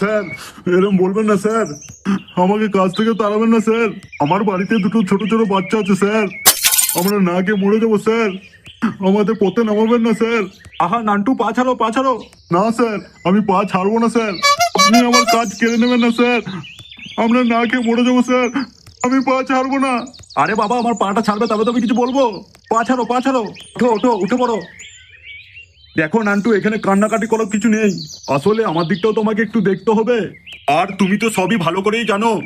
Sir এরকম বলবেন না স্যার। আমাকে কাজ থেকে তাড়াবেন না স্যার। আমার বাড়িতে দুটো ছোট ছোট বাচ্চা আছে স্যার। আমরা না গিয়ে মরে যাব স্যার। আমাদের পথে নামাবেন না স্যার। আহা নান্টু পা ছাড়ো পা ছাড়ো। না স্যার আমি পা ছাড়বো না স্যার। আপনি আমার কাজ কেড়ে নেবেন না স্যার। আমরা না খেয়ে মরে যাব স্যার। আমি পা ছাড়বো না। আরে বাবা, আমার পাটা ছাড়বে, তবে তো আমি কিছু বলব। পা ছাড়ো পা ছাড়ো। ওঠো ওঠো উঠে পড়ো। দেখো, নান্টু, এখানে কান্নাকাটি করার কিছু নেই। আসলে আমার দিকটাও তোমাকে একটু দেখতে হবে। আর তুমি তো সবই ভালো করেই জানো।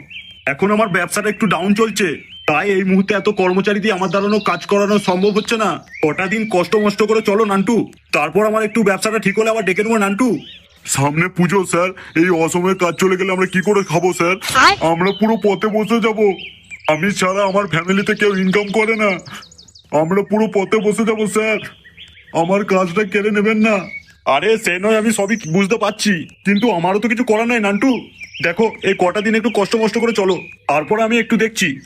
এখন আমার ব্যবসাটা একটু ডাউন চলছে। তাই এই মুহূর্তে এত কর্মচারী দিয়ে আমার দ্বারানো কাজ করানো সম্ভব হচ্ছে না। কটা দিন কষ্ট মষ্ট করে চলো, নান্টু। তারপর আমার একটু ব্যবসাটা ঠিক হলে আবার ডেকে নেব, নান্টু। সামনে পুজো স্যার। এই অসময়ে কাজ চলে গেলে আমরা কি করে খাব স্যার? আমরা পুরো পথে বসে যাব। আমি ছাড়া আমার ফ্যামিলিতে কেউ ইনকাম করে না। আমরা পুরো পথে বসে যাব স্যার। আমার কাজটা কেড়ে নেবেন না। আরে সে নয় আমি সবই বুঝতে পারছি। কিন্তু আমারও তো কিছু করার নাই নান্টু। দেখো এই কটা দিন একটু কষ্ট মষ্ট করে চলো। তারপরে আমি একটু দেখছি।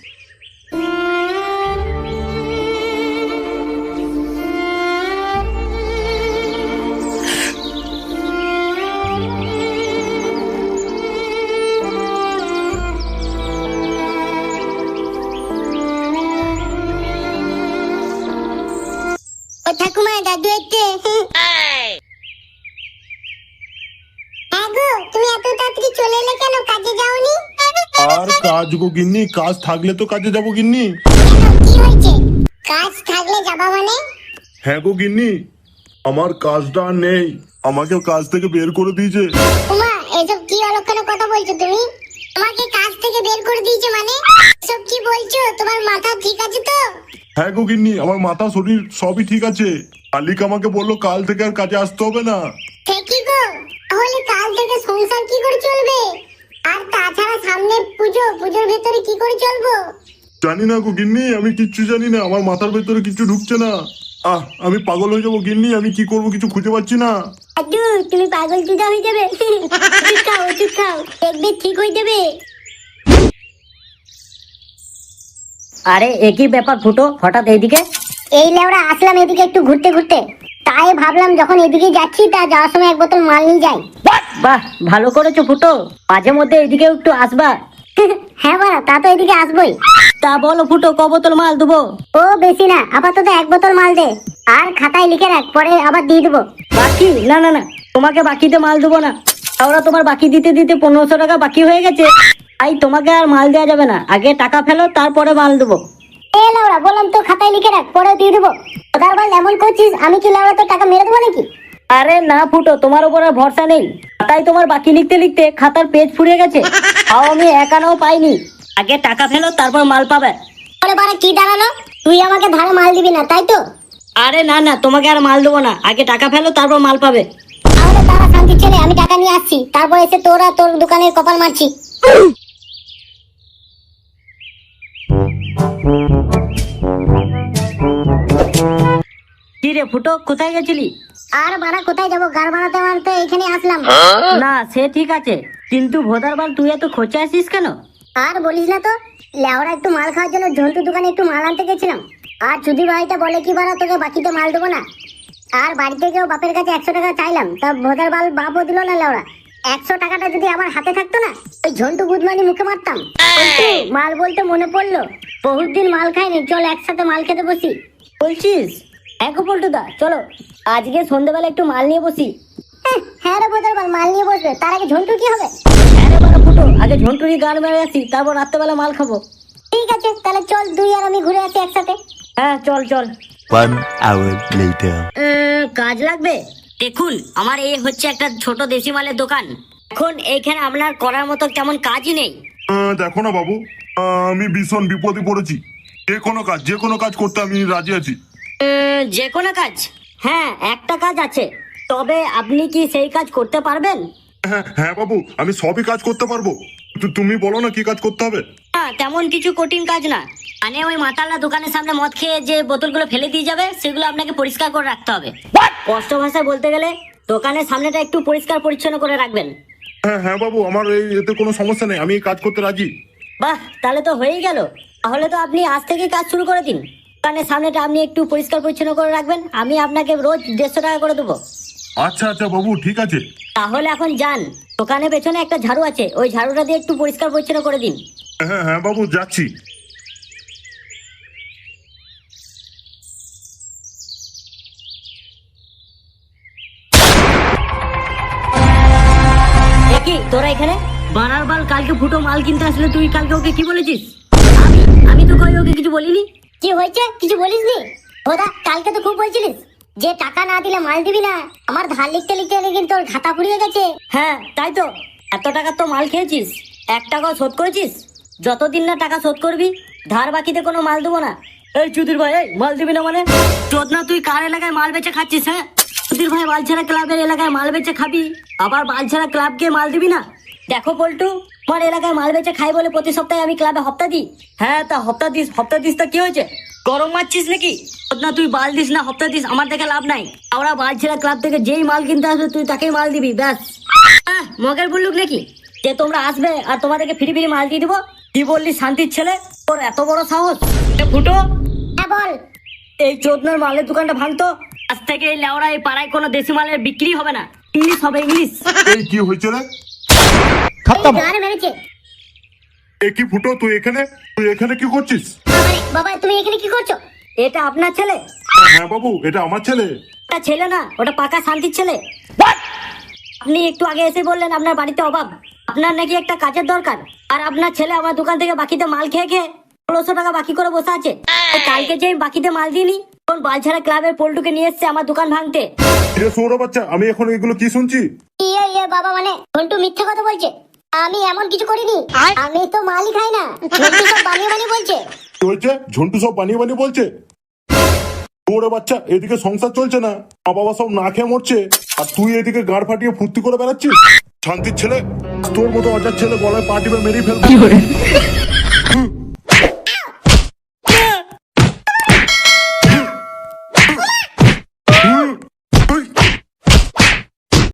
ঠাকুমা দাদু এসছে গো তুমি এত তাড়াতাড়ি চলে এলে কেন? কাজে যাওনি? আর কাজ গো গিন্নি কাজ থাকলে তো কাজে যাব গিন্নি। কি হয়েছে? কাজ থাকলে যাবা মানে? হ্যাঁ গো গিন্নি আমার কাজটা আর নেই। আমাকে কাজ থেকে বের করে দিয়েছে। উমা এসব কি অলক্ষণে কথা বলছো তুমি? তোমাকে কাজ থেকে বের করে দিয়েছে মানে? এসব কি বলছো? তোমার মাথা ঠিক আছে তো? হ্যাঁ গো গিন্নি আমার মাথা শরীর সবই ঠিক আছে। মালিক আমাকে বলল কাল থেকে আর কাজে আসতে হবে না। সে কি গো। তাহলে কাল থেকে সংসার কি করে চলবে? আর তাছাড়া সামনে পুজো পুজোর ভেতরে কি করে চলবো? জানি না গো গিন্নি আমি কিচ্ছু জানি না আমার মাথার ভেতরে কিছু ঢুকছে না। আহ আমি পাগল হয়ে যাব গিন্নি আমি কি করব কিছু খুঁজে পাচ্ছি না। আদু তুমি পাগল চুদা হয়ে যাবে। ওষুধ খাও ওষুধ খাও দেখবে ঠিক হয়ে যাবে। আরে একই ব্যাপার ফুটো হঠাৎ এইদিকে। এই লেওরা আসলাম এদিকে একটু ঘুরতে ঘুরতে। তাই ভাবলাম যখন এদিকে যাচ্ছি তা যাওয়ার সময় এক বোতল মাল নিয়ে যাই। বাহ ভালো করেছ ফুটো। মাঝে মধ্যে এইদিকে একটু আসবা। হ্যাঁ বাড়া তা তো এদিকে আসবোই। তা বলো ফুটো ক বোতল মাল দেবো? ও বেশি না আপাতত এক বোতল মাল দে। আর খাতায় লিখে রাখ পরে আবার দিয়ে দেবো। বাকি? না না না তোমাকে বাকিতে মাল দেবো না। ওরা তোমার বাকি দিতে দিতে পনেরোশো টাকা বাকি হয়ে গেছে। তাই তোমাকে আর মাল দেওয়া যাবে না। আগে টাকা ফেলো তারপরে মাল দেবো। এ লেওড়া বললাম তো খাতায় লিখে রাখ পরে দিয়ে দেবো। ওদার বল এমন করছিস আমি কি তোর টাকা মেরে দেবো নাকি? আরে না ফুটো তোমার উপর আর ভরসা নেই। খাতায় তোমার বাকি লিখতে লিখতে খাতার পেজ ফুরিয়ে গেছে। তাও আমি একানাও পাইনি। আগে টাকা ফেলো তারপর মাল পাবে। বলে বারে কি দাঁড়াল? তুই আমাকে ধারে মাল দিবি না তাই তো? আরে না না তোমাকে আর মাল দেবো না। আগে টাকা ফেলো তারপর মাল পাবে। তাহলে তারা শান্তি ছেলে আমি টাকা নিয়ে আসছি। তারপর এসে তোরা তোর দোকানের কপাল মারছি। কি রে ফুটো কোথায় গেছিলি? আর বাড়া কোথায় যাব? গার বানাতে বানাতে এখানে আসলাম। না সে ঠিক আছে। কিন্তু ভোদার বাল তুই এত খোঁচে আসিস কেন? আর বলিস না তো লেওরা একটু মাল খাওয়ার জন্য ঝন্টু দোকানে একটু মাল আনতে গেছিলাম। আর চুদি ভাইটা বলে কি বাড়া তোকে বাকিতে মাল দেবো না? আর বাড়ি থেকেও বাপের কাছে একশো টাকা চাইলাম। তা ভোদার বাল বাপও দিল না লেওরা। একশো টাকাটা যদি আমার হাতে থাকতো না ওই ঝন্টু গুদমানি মুখে মারতাম। মাল বলতে মনে পড়ল? বহুত দিন মাল খাইনি চল একসাথে মাল খেতে বসি। বলছিস? এক পল্টুদা চলো। আজকে সন্ধ্যেবেলা একটু মাল নিয়ে বসি। হ্যাঁ, হ্যাঁ রে ভোদার মাল নিয়ে বসবে। তার আগে ঝন্টু কি হবে? আরে বাবা ফুটো আগে ঝন্টুরি গান মেরে আসি তারপর রাত্রেবেলা মাল খাব। ঠিক আছে তাহলে চল দুই আর আমি ঘুরে আসি একসাথে। হ্যাঁ চল চল। One hour later. উম, কাজ লাগবে? দেখুন আমার এই হচ্ছে একটা ছোট দেশি মালের দোকান। এখন এইখানে আপনার করার মতো তেমন কাজই নেই। আহ, দেখো না বাবু আহ, আমি ভীষণ বিপদে পড়েছি। যে কোনো কাজ যে কোনো কাজ করতে আমি রাজি আছি। যে কোনো কাজ। হ্যাঁ একটা কাজ আছে। তবে আপনি কি সেই কাজ করতে পারবেন? হ্যাঁ হ্যাঁ বাবু আমি সবই কাজ করতে পারব। তু- তুমি বলো না কি কাজ করতে হবে? না তেমন কিছু কঠিন কাজ না। মানে ওই মাতাল্লা দোকানের সামনে মদ খেয়ে যে বোতলগুলো ফেলে দিয়ে যাবে সেগুলো আপনাকে পরিষ্কার করে রাখতে হবে। কষ্ট ভাষায় বলতে গেলে দোকানের সামনেটা একটু পরিষ্কার পরিচ্ছন্ন করে রাখবেন। হ্যাঁ হ্যাঁ বাবু আমার এই এতে কোনো সমস্যা নেই আমি এই কাজ করতে রাজি। বাহ তাহলে তো হয়েই গেল। তাহলে তো আপনি আজ থেকে কাজ শুরু করে দিন। দোকানের সামনেটা আপনি একটু পরিষ্কার পরিচ্ছন্ন করে রাখবেন আমি আপনাকে রোজ দেড়শো টাকা করে দেবো। আচ্ছা আচ্ছা বাবু ঠিক আছে। তাহলে এখন যান দোকানের পেছনে একটা ঝাড়ু আছে ওই ঝাড়ুটা দিয়ে একটু পরিষ্কার পরিচ্ছন্ন করে দিন। হ্যাঁ হ্যাঁ বাবু যাচ্ছি। কি তোরা এখানে? বানার বাল কালকে ফুটো মাল কিনতে আসলে তুই কালকে ওকে কি বলেছিস? আমি আমি তো কই ওকে কিছু বলিনি। কি হয়েছে? কিছু বলিস নি ওদা কালকে তো খুব বলছিলিস যে টাকা না দিলে মাল দিবি না। আমার ধার লিখতে লিখতে লিখে তোর খাতা ফুরিয়ে গেছে। হ্যাঁ তাই তো। এত টাকা তো মাল খেয়েছিস। এক টাকাও শোধ করেছিস? যতদিন না টাকা শোধ করবি, ধার বাকিতে কোনো মাল দেবো না। এই চুদির ভাই, এই মাল দিবি না মানে? চোদ না তুই কার এলাকায় মাল বেচে খাচ্ছিস হ্যাঁ? চুদির ভাই, বালছেড়া ক্লাবের এলাকায় মাল বেচে খাবি। আবার বালছেড়া ক্লাবকে মাল দিবি না? দেখো, পল্টু আমার এলাকায় মাল বেচে খাই বলে প্রতি সপ্তাহে আমি ক্লাবে হপ্তা দিই? হ্যাঁ তা হপ্তা দিস হপ্তা দিস তা কি হয়েছে? গরম মারছিস নাকি? না তুই বাল দিস না হপ্তা দিস আমার দেখে লাভ নাই। আমরা বালছেড়া ক্লাব থেকে যেই মাল কিনতে আসবে তুই তাকেই মাল দিবি ব্যাস। মগের বললুক নাকি? যে তোমরা আসবে আর তোমাদেরকে ফিরি ফিরি মাল দিয়ে দিবো কি বললি শান্তির ছেলে? তোর এত বড় সাহস? ফুটো। হ্যাঁ বল। এই চোদনার মালের দোকানটা ভাঙতো আজ থেকে এই লেওড়া এই পাড়ায় কোনো দেশি মালের বিক্রি হবে না। ইংলিশ হবে ইংলিশ। এই কি হয়েছে রে? এ কি ফুটো তুই এখানে? তুই এখানে কি করছিস? বাবা তুমি এখানে কি করছ? এটা আপনার ছেলে? হ্যাঁ বাবু এটা আমার ছেলে। ওটা ছেলে না ওটা পাকা শান্তির ছেলে। আপনি একটু আগে এসে বললেন আপনার বাড়িতে অভাব। আপনার নাকি একটা কাজের দরকার। আর আপনার ছেলে আমার দোকান থেকে বাকিতে মাল খেয়ে খেয়ে ষোলোশো টাকা বাকি করে বসে আছে। কালকে যে আমি বাকিতে মাল দিইনি তখন বালছাড়া ক্লাবের পল্টুকে নিয়ে এসছে আমার দোকান ভাঙতে। সৌরভ বাচ্চা আমি এখন এগুলো কি শুনছি? ইয়ে ইয়ে বাবা মানে ঘন্টু মিথ্যা কথা বলছে। আমি এমন কিছু করিনি। আমি তো মালই খাই না। ঝন্টু সব বানিয়ে বানিয়ে বলছে। কি হয়েছে? ঝন্টু সব বানিয়ে বানিয়ে বলছে? তোরে বাচ্চা এদিকে সংসার চলছে না। মা বাবা সব না খেয়ে মরছে। আর তুই এদিকে গাড় ফাটিয়ে ফুর্তি করে বেড়াচ্ছিস? শান্তির ছেলে তোর মতো অজার ছেলে গলায় পা টিপে মেরেই ফেলব।